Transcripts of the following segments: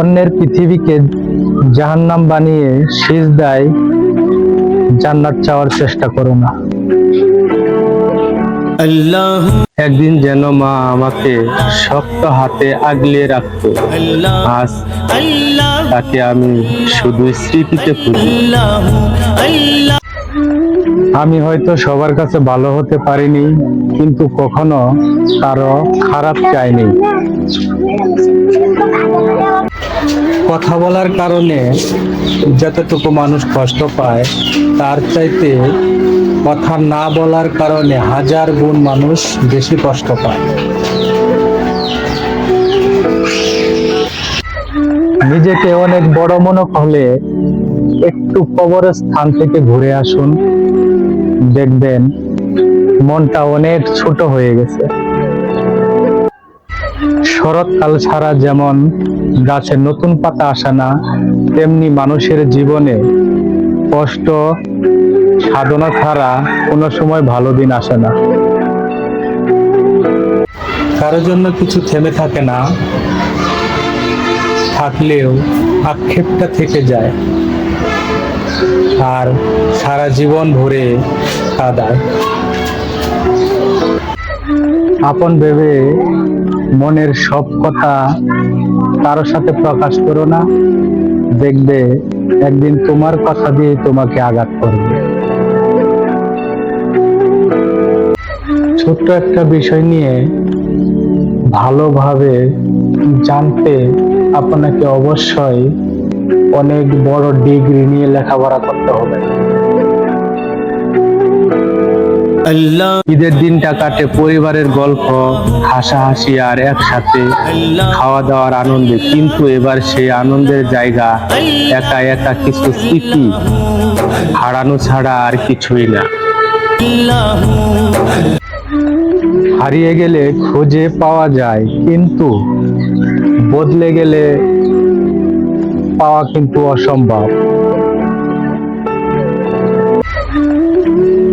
অন্যের পৃথিবীকে জাহান্নাম বানিয়ে সিজদায় জান্নাত চাওয়ার চেষ্টা করো না। একদিন যেন মা আমাকে শক্ত হাতে আগলে রাখতো। আজ তাকে আমি শুধু স্মৃতিতে আমি হয়তো সবার কাছে ভালো হতে পারিনি কিন্তু কখনো কারও খারাপ চাইনি। কথা বলার কারণে যতটুকু মানুষ কষ্ট পায়, তার চাইতে কথা না বলার কারণে হাজার গুণ মানুষ বেশি কষ্ট পায়। নিজেকে অনেক বড় মনে হলে একটু কবরের স্থান থেকে ঘুরে আসুন। দেখবেন মনটা অনেক ছোট হয়ে গেছে। শরৎকাল ছাড়া যেমন গাছে নতুন পাতা আসে না, তেমনি মানুষের জীবনে কষ্ট, সাধনা ছাড়া কোনো সময় ভালো দিন আসে না। কারোর জন্য কিছু থেমে থাকে না, থাকলেও আক্ষেপটা থেকে যায় আর সারা জীবন ভরে কাদায়। আপন ভেবে মনের সব কথা কারও সাথে প্রকাশ করো না। দেখবে একদিন তোমার কথা দিয়ে তোমাকে আঘাত করবে। ছোট্ট একটা বিষয় নিয়ে ভালোভাবে জানতে আপনাকে অবশ্যই অনেক বড় ডিগ্রি নিয়ে লেখাপড়া করতে হবে। ঈদের দিনটা কাটে পরিবারের গল্প হাসাহাসি আর একসাথে খাওয়া দাওয়ার আনন্দে। কিন্তু এবার সেই আনন্দের জায়গা একা একা কিছু স্মৃতি হারানো ছাড়া আর কিছুই না। হারিয়ে গেলে খুঁজে পাওয়া যায় কিন্তু বদলে গেলে পাওয়া কিন্তু অসম্ভব।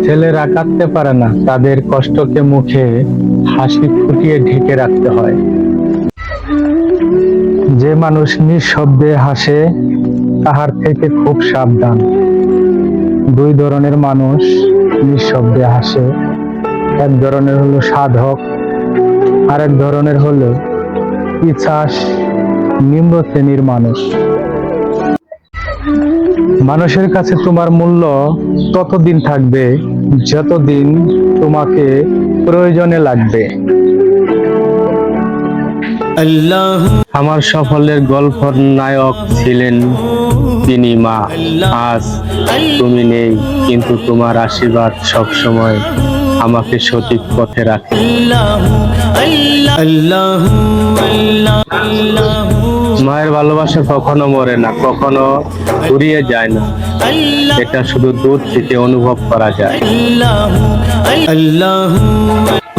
ছেলেরা কাঁদতে পারে না। তাদের কষ্টকে মুখে হাসি ফুটিয়ে ঢেকে রাখতে হয়। যে মানুষ নিঃশব্দে হাসে, তাহার থেকে খুব সাবধান। দুই ধরনের মানুষ নিঃশব্দে হাসে। এক ধরনের হলো সাধক, আরেক ধরনের হলো পিছাস, নিম্ন শ্রেণির মানুষ। মানুষের কাছে তোমার মূল্য ততদিন থাকবে যতদিন তোমাকে প্রয়োজনে লাগবে। আমার সফলের গল্পর নায়ক ছিলেন তিনি মা। আজ তুমি নেই কিন্তু তোমার আশীর্বাদ সবসময় আমাকে সঠিক পথে রাখে। আল্লাহ আল্লাহ আল্লাহ। মায়ের ভালোবাসা কখনো মরে না, কখনো ফুরিয়ে যায় না। এটা শুধু দূর থেকে অনুভব করা যায়।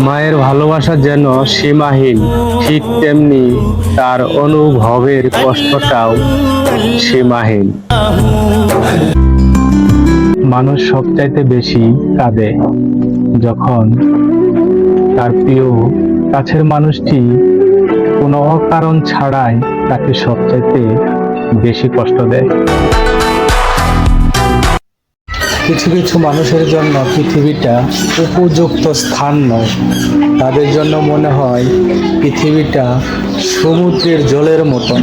মায়ের ভালোবাসা যেন সীমাহীন, ঠিক তেমনি তার অনুভবের কষ্টটাও সীমাহীন। মানুষ সবচাইতে বেশি কাঁদে যখন তার প্রিয় কাছের মানুষটি কোনো অকারণ ছাড়াই তাকে সবচাইতে বেশি কষ্ট দেয়। কিছু কিছু মানুষের জন্য পৃথিবীটা উপযুক্ত স্থান নয়। তাদের জন্য মনে হয় পৃথিবীটা সমুদ্রের জলের মতন।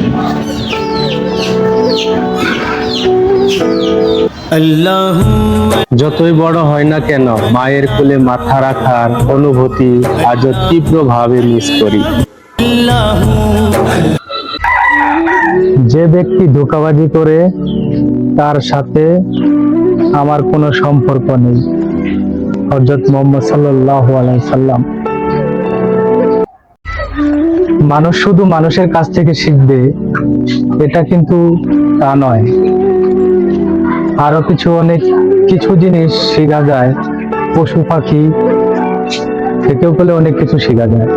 যতই বড় হয় না কেন মায়ের কোলে মাথা রাখার অনুভূতি আজও তীব্রভাবে মিস করি। যে ব্যক্তি ধোকাবাজি করে, তার সাথে আমার কোনো সম্পর্ক নেই। হজরত মোহাম্মদ সাল্লাহ সাল্লাম। মানুষ শুধু মানুষের কাছ থেকে শিখবে, এটা কিন্তু তা নয়। আরও কিছু অনেক, কিছু জিনিস শেখা যায়, পশু পাখি, থেকেও পেলে অনেক কিছু শেখা যায়।